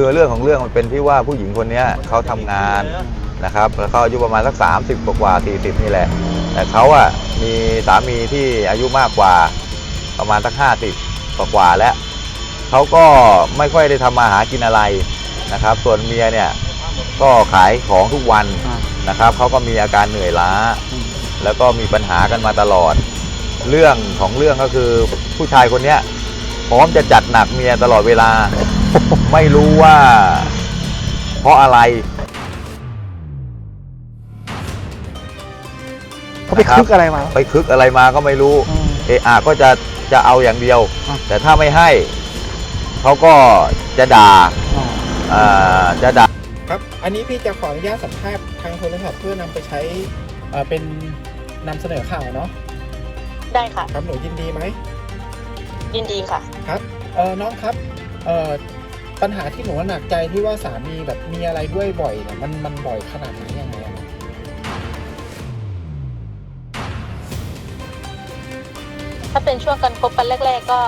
คือเรื่องของเรื่องมันเป็นที่ว่าผู้หญิงคนนี้เขาทำงานนะครับแล้วเขาอายุประมาณสัก 30กว่ากว่า40 นี่แหละ แต่เขาอะมีสามีที่อายุมากกว่าประมาณสัก 50กว่ากว่าแล้วเขาก็ไม่ค่อยได้ทำมาหากินอะไรนะครับ ส่วนเมียเนี่ยก็ขายของทุกวันนะครับเขาก็มีอาการเหนื่อยล้า แล้วก็มีปัญหากันมาตลอด เรื่องของเรื่องก็คือผู้ชายคนนี้พร้อมจะจัดหนักเมียตลอดเวลา ไม่รู้ว่า เพราะอะไรเขาไปคึกอะไรมา ไปคึกอะไรมาก็ไม่รู้ อืม เอะอะก็จะจะเอาอย่างเดียว อะ แต่ถ้าไม่ให้ เขาก็จะด่าอ่าอ่าจะด่า ครับ อันนี้พี่จะขออนุญาตสัมภาษณ์ทางโทรศัพท์เพื่อนำไปใช้เอ่อเป็นนำเสนอข่าวเนาะได้ค่ะ ครับหนูยินดีไหมยินดีค่ะ ครับเออน้องครับเอ่อ ปัญหาที่หนูหนักใจที่ว่าสามีแบบมีอะไรด้วยบ่อยเนี่ยมันมันบ่อยขนาดไหนยังไงอะถ้าเป็นช่วงกันคบกันแรก ๆ ก็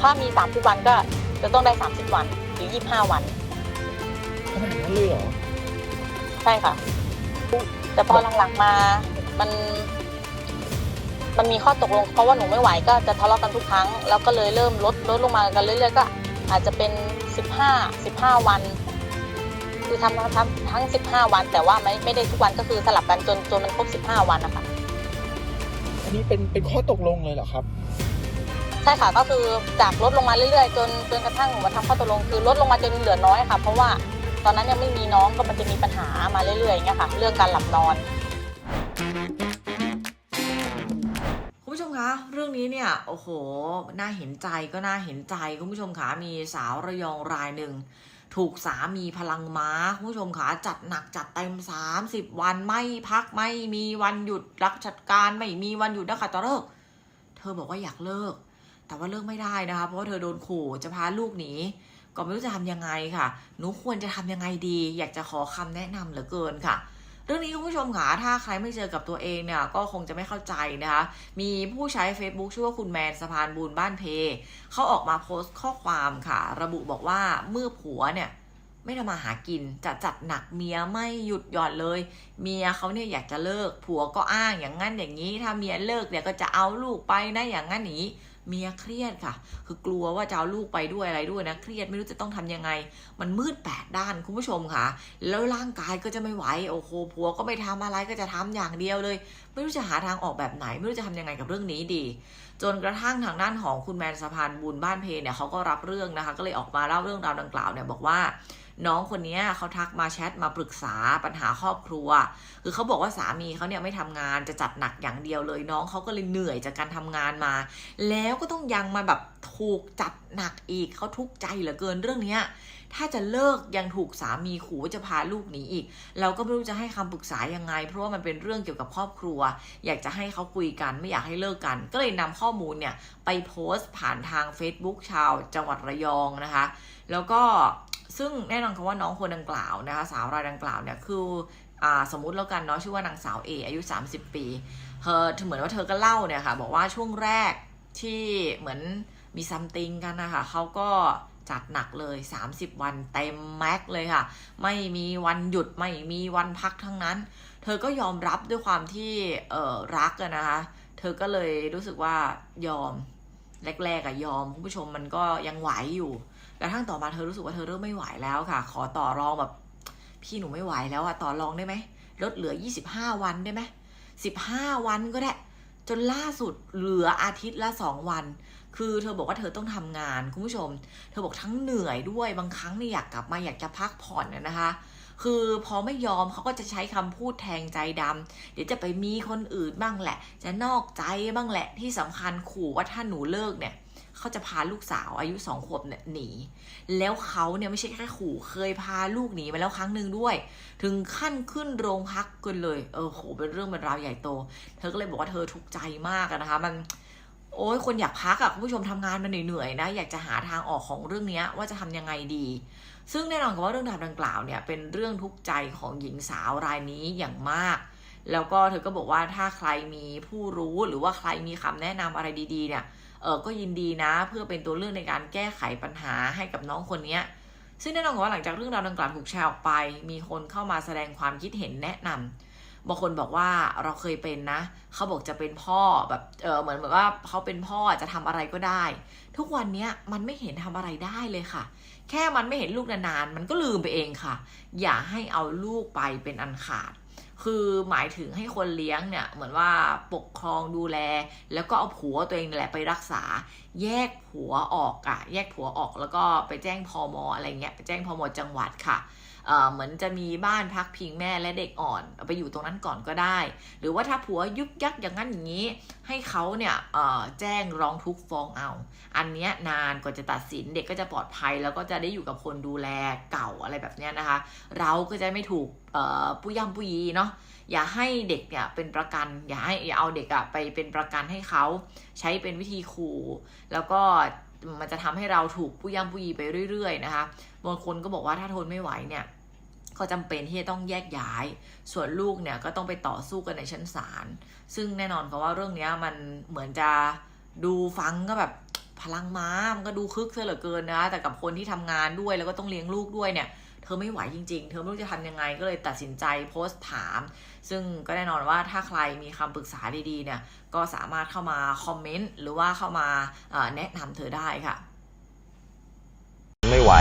ถ้ามี 30 วันก็จะต้องได้ 30 วันหรือ 25 วัน ขนาดนั้นเลยเหรอใช่ค่ะ แต่พอหลังๆมามัน มันมีข้อตกลง เพราะว่าหนูไม่ไหวก็จะทะเลาะกันทุกครั้ง แล้วก็เลยเริ่มลดลดลงมากันเรื่อยๆก็ อาจจะเป็น 15 15 วัน คือทำทั้งทำทั้ง 15 วัน แต่ว่าไม่ไม่ได้ทุกวันก็คือสลับกันจนจนมันครบ 15 วันนะคะอันนี้เป็นเป็นข้อตกลงเลยเหรอครับ ใช่ค่ะก็คือจากลดลงมาเรื่อยๆ จนจนกระทั่งหนูมาทำข้อตกลง คือลดลงมาจนเหลือน้อยค่ะ เพราะว่าตอนนั้นยังไม่มีน้องก็มันจะมีปัญหามาเรื่อยๆอย่างเงี้ยค่ะ เรื่องการหลับนอนคุณผู้ชมคะ เรื่องนี้เนี่ยโอ้โหน่าเห็นใจก็น่าเห็นใจคุณผู้ชมคะมีสาวระยองรายหนึ่งถูกสามีพลังม้าคุณผู้ชมคะจัดหนักจัดเต็ม 30 วันไม่พักไม่มีวันหยุดรักจัดการไม่มีวันหยุดนะคะตอเลิก เธอบอกว่าอยากเลิก แต่ว่าเลิกไม่ได้นะคะเพราะว่าเธอโดนขู่จะพาลูกหนีก็ไม่รู้จะทำยังไงค่ะ หนูควรจะทำยังไงดี อยากจะขอคำแนะนำเหลือเกินค่ะ เรื่องนี้คุณผู้ชมค่ะถ้าใครไม่เจอกับตัวเองเนี่ยก็คงจะไม่เข้าใจนะคะ มีผู้ใช้ Facebook ชื่อว่าคุณแมนสะพานบุญบ้านเพ เขาออกมาโพสต์ข้อความค่ะ ระบุบอกว่าเมื่อผัวเนี่ยไม่ทำมาหากินจะจัดหนักเมียไม่หยุดหย่อนเลย เมียเขาเนี่ยอยากจะเลิก ผัวก็อ้างอย่างนั้นอย่างนี้ ถ้าเมียเลิกเนี่ยก็จะเอาลูกไปนะอย่างนั้นอย่างนี้ เมียเครียดค่ะ คือกลัวว่าจะเอาลูกไปด้วยอะไรด้วยนะ เครียดไม่รู้จะต้องทำยังไง มันมืดแปดด้านคุณผู้ชมค่ะ แล้วร่างกายก็จะไม่ไหว โอ้โหผัวก็ไม่ทำอะไรก็จะทำอย่างเดียวเลย ไม่รู้จะหาทางออกแบบไหน ไม่รู้จะทำยังไงกับเรื่องนี้ดี จนกระทั่งทางด้านของคุณแมนสะพานบุญบ้านเพเนี่ยเขาก็รับเรื่องนะคะ ก็เลยออกมาเล่าเรื่องราวดังกล่าวเนี่ยบอกว่า น้องคนนี้เขาทักมาแชทมาปรึกษาปัญหาครอบครัว คือเขาบอกว่าสามีเขาเนี่ยไม่ทำงานจะจัดหนักอย่างเดียวเลย น้องเขาก็เลยเหนื่อยจากการทำงานมา แล้วก็ต้องยังมาแบบถูกจัดหนักอีกเขาทุกข์ใจเหลือเกินเรื่องเนี้ยถ้าจะเลิกยังถูกสามีขู่ว่าจะพาลูกหนีอีก เราก็ไม่รู้จะให้คำปรึกษายังไง เพราะว่ามันเป็นเรื่องเกี่ยวกับครอบครัว อยากจะให้เขาคุยกันไม่อยากให้เลิกกัน ก็เลยนำข้อมูลเนี่ยไปโพสต์ผ่านทาง Facebook ชาวจังหวัดระยองนะคะ แล้วก็ ซึ่งแน่นอนคำว่าน้องคนดังกล่าวนะคะสาวรายดังกล่าวเนี่ยคืออสมมุติแล้วกันเนาะชื่อว่านางสาวเออายุ 30 ปีเธอเหมือนว่าเธอก็เล่าเนี่ยค่ะบอกว่าช่วงแรกที่เหมือนมีซัมติงกันนะคะเขาก็จัดหนักเลย 30 วันเต็มแม็กเลยค่ะ ไม่มีวันหยุดไม่มีวันพักทั้งนั้น เธอก็ยอมรับด้วยความที่เออรักนะคะ เธอก็เลยรู้สึกว่ายอม แรกๆอะยอมคุณผู้ชมมันก็ยังไหวอยู่กระทั่งต่อมาเธอรู้สึกว่าเธอเริ่มไม่ไหวแล้วค่ะ ขอต่อรองแบบ พี่หนูไม่ไหวแล้วอะต่อรองได้ไหมลดเหลือ 25 วันได้ไหม15 วันก็ได้ จนล่าสุดเหลืออาทิตย์ละ 2 วัน คือเธอบอกว่าเธอต้องทำงานคุณผู้ชม เธอบอกทั้งเหนื่อยด้วยบางครั้งเนี่ยอยากกลับมาอยากจะพักผ่อนนะนะคะ คือพอไม่ยอมเขาก็จะใช้คำพูดแทงใจดำเดี๋ยวจะไปมีคนอื่นบ้างแหละ จะนอกใจบ้างแหละที่สำคัญขู่ว่าถ้าหนูเลิกเนี่ยเขาจะพาลูกสาวอายุสองขวบเนี่ยหนี แล้วเขาเนี่ยไม่ใช่แค่ขู่เคยพาลูกหนีมาแล้วครั้งหนึ่งด้วย ถึงขั้นขึ้นโรงพักกันเลย เออโหเป็นเรื่องเป็นราวใหญ่โต เธอก็เลยบอกว่าเธอทุกข์ใจมากนะคะมัน โอ้ยคนอยากพักอะคุณผู้ชมทำงานมันเหนื่อยๆนะ อยากจะหาทางออกของเรื่องนี้ว่าจะทำยังไงดี ซึ่งแน่นอนกับว่าเรื่องราวดังกล่าวเนี่ยเป็นเรื่องทุกข์ใจของหญิงสาวรายนี้อย่างมาก แล้วก็เธอก็บอกว่าถ้าใครมีผู้รู้หรือว่าใครมีคำแนะนำอะไรดีๆ เนี่ยเออก็ยินดีนะ เพื่อเป็นตัวเลือกในการแก้ไขปัญหาให้กับน้องคนนี้ซึ่งแน่นอนว่าหลังจากเรื่องราวดังกล่าวถูกแชร์ออกไป มีคนเข้ามาแสดงความคิดเห็นแนะนำ บางคนบอกว่าเราเคยเป็นนะ เขาบอกจะเป็นพ่อแบบเออเหมือนแบบว่าเขาเป็นพ่อจะทำอะไรก็ได้ ทุกวันเนี้ยมันไม่เห็นทำอะไรได้เลยค่ะ แค่มันไม่เห็นลูกนานๆมันก็ลืมไปเองค่ะ อย่าให้เอาลูกไปเป็นอันขาดคือหมายถึงให้คนเลี้ยงเนี่ยเหมือนว่าปกครองดูแล แล้วก็เอาผัวตัวเองแหละไปรักษา แยกผัวออกอะแยกผัวออกแล้วก็ไปแจ้งพอมอะไรเงี้ยไปแจ้งพอมจังหวัดค่ะ เหมือนจะมีบ้านพักพิงแม่และเด็กอ่อนไปอยู่ตรงนั้นก่อนก็ได้ หรือว่าถ้าผัวยุกยักอย่างนั้นอย่างนี้ ให้เขาเนี่ยแจ้งร้องทุกฟ้องเอา อันเนี้ยนานกว่าจะตัดสินเด็กก็จะปลอดภัย แล้วก็จะได้อยู่กับคนดูแลเก่าอะไรแบบเนี้ยนะคะ เราก็จะไม่ถูกเอ่อผู้ย่ำผู้ยีเนาะอย่าให้เด็กเนี่ยเป็นประกัน อย่าให้อย่าเอาเด็กอะไปเป็นประกันให้เขาใช้เป็นวิธีขู่แล้วก็ มันจะทำให้เราถูกผู้ย่ำผู้ยีไปเรื่อย ๆ นะคะบางคนก็บอกว่าถ้าทนไม่ไหวเนี่ยก็จำเป็นที่จะต้องแยกย้าย ส่วนลูกเนี่ยก็ต้องไปต่อสู้กันในชั้นศาล ซึ่งแน่นอนค่ะว่าเรื่องนี้มันเหมือนจะดูฟังก็แบบพลังม้ามันก็ดูคึกเสียเหลือเกินนะ แต่กับคนที่ทำงานด้วยแล้วก็ต้องเลี้ยงลูกด้วยเนี่ย เธอไม่ไหวจริง ๆ เธอไม่รู้จะทำยังไงก็เลยตัดสินใจโพสต์ถาม ซึ่งก็แน่นอนว่าถ้าใครมีคำปรึกษาดีๆเนี่ยก็สามารถเข้ามาคอมเมนต์หรือว่าเข้ามาเอ่อแนะนำเธอได้ค่ะ ไม่ไหว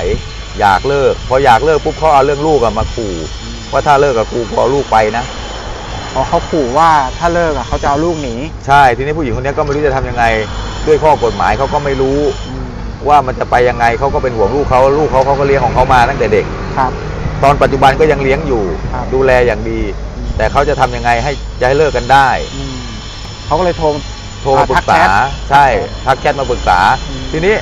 อยากเลิก พออยากเลิกปุ๊บเขาเอาเรื่องลูกอะมาขู่ว่าถ้าเลิกกับกูพอลูกไปนะอ๋อเขาขู่ว่าถ้าเลิกอะเขาจะเอาลูกหนีใช่ทีนี้ผู้หญิงคนนี้ก็ไม่รู้จะทำยังไง ด้วยข้อกฎหมายเขาก็ไม่รู้ ว่ามันจะไปยังไงเขาก็เป็นห่วงลูกเขาลูกเขาเขาก็เลี้ยงของเขามาตั้งแต่เด็กครับ ตอนปัจจุบันก็ยังเลี้ยงอยู่ครับดูแลอย่างดี แต่เขาจะทำยังไงให้จะให้เลิกกันได้เขาก็เลยโทร โทรมาปรึกษา ทักแชทใช่ทักแชทมาปรึกษา อืม ทีนี้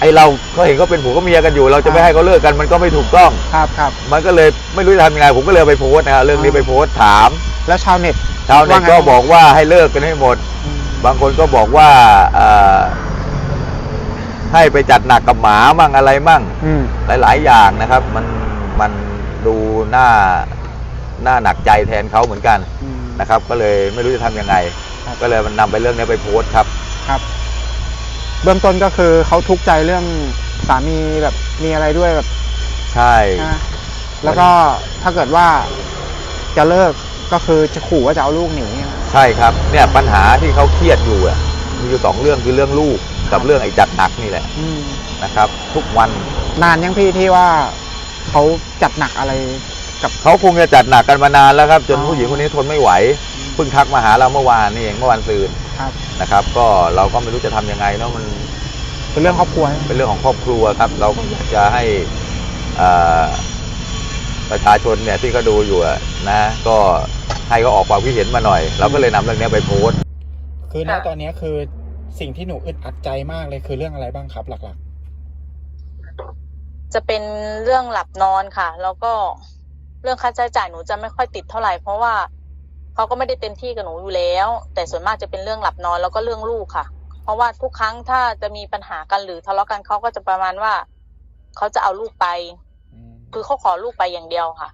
ไอเราก็เห็นเขาเป็นผัวก็เมียกันอยู่ เราครัจะบไม่ให้เขาเลิกกันมันก็ไม่ถูกต้อง ครับครับ มันก็เลยไม่รู้จะทำยังไงผมก็เลยเอาไปโพสต์นะครับเรื่องนี้อ่าไปโพสต์ถามแล้วชาวเน็ตชาวเน็ตว่าไงก็บอกว่าให้เลิกกันให้หมดบางคนก็บอกว่าเอ่อให้ไปจัดหนักกับหมามั่งอะไรมั่ง อืม หลาย ๆ อย่างนะครับ มันมันดูหน้า หน้าหนักใจแทนเขาเหมือนกันอืม นะครับ ก็เลยไม่รู้จะทำยังไง ครับ ก็เลยมันนำไปเรื่องนี้ไปโพสต์ครับ ครับ เบื้องต้นก็คือเขาทุกข์ใจเรื่องสามีแบบมีอะไรด้วยแบบใช่ นะแล้วก็ถ้าเกิดว่าจะเลิกก็คือจะขู่ว่าจะเอาลูกหนีใช่ครับเนี่ยปัญหาที่เขาเครียดอยู่อะมีอยู่สองเรื่องคือเรื่องลูกกับเรื่องไอ้จัดหนักนี่แหละอืมนะครับ ทุกวันนานยังพี่ที่ว่าเขาจัดหนักอะไร กับเขาคงจะจัดหนักกันมานานแล้วครับ จนอ๋อผู้หญิงคนนี้ทนไม่ไหวเพิ่งทักมาหาเราเมื่อวานนี่เองเมื่อวันซืนครับนะครับ ก็เราก็ไม่รู้จะทำยังไงเนาะมันเป็นเรื่องครอบครัวเป็นเรื่องของครอบครัวครับ เราก็อยากจะให้เอ่อประชาชนเนี่ยที่เขาดูอยู่อะนะ ก็ให้เขาออกความคิดเห็นมาหน่อย เราก็เลยนำเรื่องนี้ไปโพสต์ คือณค่ะ ตอนนี้คือสิ่งที่หนูอึดอัดใจมากเลยคือเรื่องอะไรบ้างครับหลักจะเป็นเรื่องหลับนอนค่ะ แล้วก็ เรื่องค่าใช้จ่ายหนูจะไม่ค่อยติดเท่าไหร่เพราะว่าเขาก็ไม่ได้เต็มที่กับหนูอยู่แล้ว แต่ส่วนมากจะเป็นเรื่องหลับนอนแล้วก็เรื่องลูกค่ะ เพราะว่าทุกครั้งถ้าจะมีปัญหากันหรือทะเลาะกันเขาก็จะประมาณว่าเขาจะเอาลูกไปๆอืมคือเขาขอลูกไปอย่างเดียวค่ะ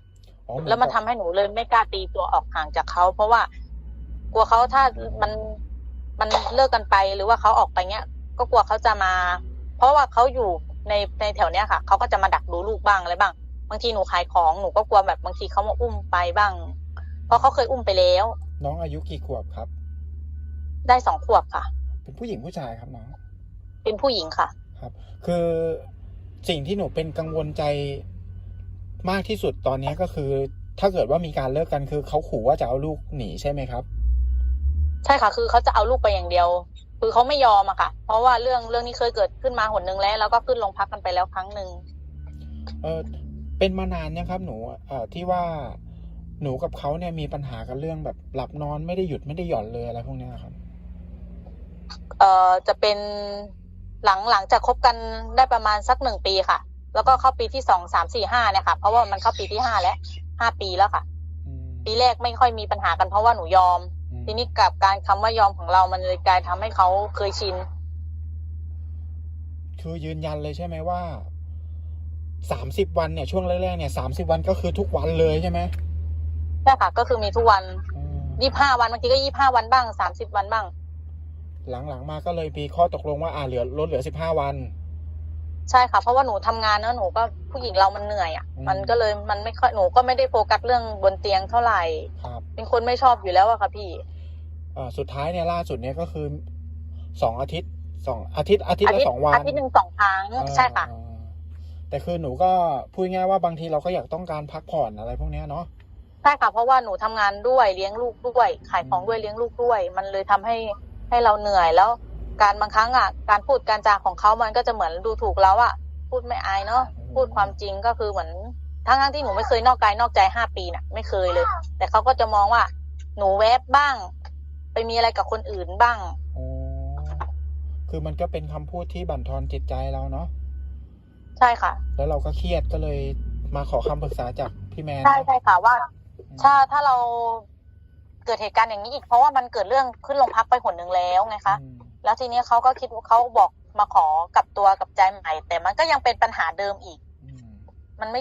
อ๋อเหอแล้วมันทำกับให้หนูเลยไม่กล้าตีตัวออกห่างจากเขาเพราะว่ากลัวเขาถ้ามันมันเลิกกันไปหรือว่าเขาออกไปเงี้ย ก็กลัวเขาจะมา เพราะว่าเขาอยู่ในในแถวเนี้ยค่ะเขาก็จะมาดักดูลูกบ้างอะไรบ้าง บางทีหนูขายของหนูก็กลัวแบบบางทีเขามาอุ้มไปบ้าง เพราะเขาเคยอุ้มไปแล้ว น้องอายุกี่ขวบครับ ได้สองขวบค่ะ เป็นผู้หญิงผู้ชายครับน้อง เป็นผู้หญิงค่ะ ครับ คือสิ่งที่หนูเป็นกังวลใจมากที่สุดตอนนี้ก็คือ ถ้าเกิดว่ามีการเลิกกันคือเขาขู่ว่าจะเอาลูกหนีใช่ไหมครับ ใช่ค่ะ คือเขาจะเอาลูกไปอย่างเดียว คือเขาไม่ยอมอะค่ะ เพราะว่าเรื่องเรื่องนี้เคยเกิดขึ้นมาหนหนึ่งแล้ว แล้วก็ขึ้นโรงพักกันไปแล้วครั้งหนึ่งเออ เป็นมานานยังครับ หนูเอ่อที่ว่าหนูกับเขาเนี่ยมีปัญหากันเรื่องแบบหลับนอนไม่ได้หยุดไม่ได้หย่อนเลยอะไรพวกเนี้ยครับ เอ่อจะเป็นหลังหลังจากคบกันได้ประมาณสักหนึ่งปีค่ะ แล้วก็เข้าปีที่สองสามสี่ห้าเนี่ยค่ะเพราะว่ามันเข้าปีที่ห้าแล้วห้าปีแล้วค่ะอืมปีแรกไม่ค่อยมีปัญหากันเพราะว่าหนูยอมอืมทีนี้กับการคำว่ายอมของเรามันเลยกลายทำให้เขาเคยชินคือยืนยันเลยใช่ไหมว่า สามสิบวันเนี่ยช่วงแรกๆเนี่ยสามสิบวันก็คือทุกวันเลยใช่ไหมใช่ค่ะ ก็คือมีทุกวันอืมยี่ห้าวันบางทีก็ยี่ห้าวันบ้างสามสิบวันบ้าง หลังๆมาก็เลยมีข้อตกลงว่าอ่าเหลือลดเหลือสิบห้าวัน ใช่ค่ะ เพราะว่าหนูทำงานเนอะหนูก็ผู้หญิงเรามันเหนื่อยอะอืมมันก็เลยมันไม่ค่อยหนูก็ไม่ได้โฟกัสเรื่องบนเตียงเท่าไหร่ครับเป็นคนไม่ชอบอยู่แล้วอะค่ะพี่เอ่อสุดท้ายเนี่ยล่าสุดเนี่ยก็คือสองอาทิตย์สองอาทิตย์อาทิตย์อาละทิตย์สองวันอาทิตย์หนึ่งสองครั้งอ่าใช่ค่ะอ่า แต่คือหนูก็พูดง่ายๆว่าบางทีเราก็อยากต้องการพักผ่อนอะไรพวกเนี้ยเนาะใช่ค่ะเพราะว่าหนูทำงานด้วยเลี้ยงลูกด้วยขายของด้วยเลี้ยงลูกด้วย มันเลยทำให้ให้เราเหนื่อยแล้ว การบางครั้งอะการพูดการจาของเขามันก็จะเหมือนดูถูกเราอะพูดไม่อายเนาะพูดความจริงก็คือเหมือนทั้งทั้งๆที่หนูไม่เคยนอกกายนอกใจห้าปีน่ะ ไม่เคยเลย แต่เขาก็จะมองว่า หนูแวบบ้าง ไปมีอะไรกับคนอื่นบ้างอ๋อคือมันก็เป็นคำพูดที่บั่นทอนจิตใจเราเนาะ ใช่ค่ะ แล้วเราก็เครียดก็เลยมาขอคำปรึกษาจากพี่แมนใช่ใช่ค่ะว่าอืมถ้าถ้าเราเกิดเหตุการณ์อย่างนี้อีกเพราะว่ามันเกิดเรื่องขึ้นโรงพักไปหนหนึ่งแล้วไงคะ อืมแล้วทีนี้เขาก็คิดว่าเขาบอกมาขอกลับตัวกับใจใหม่ แต่มันก็ยังเป็นปัญหาเดิมอีก อืม มันไม่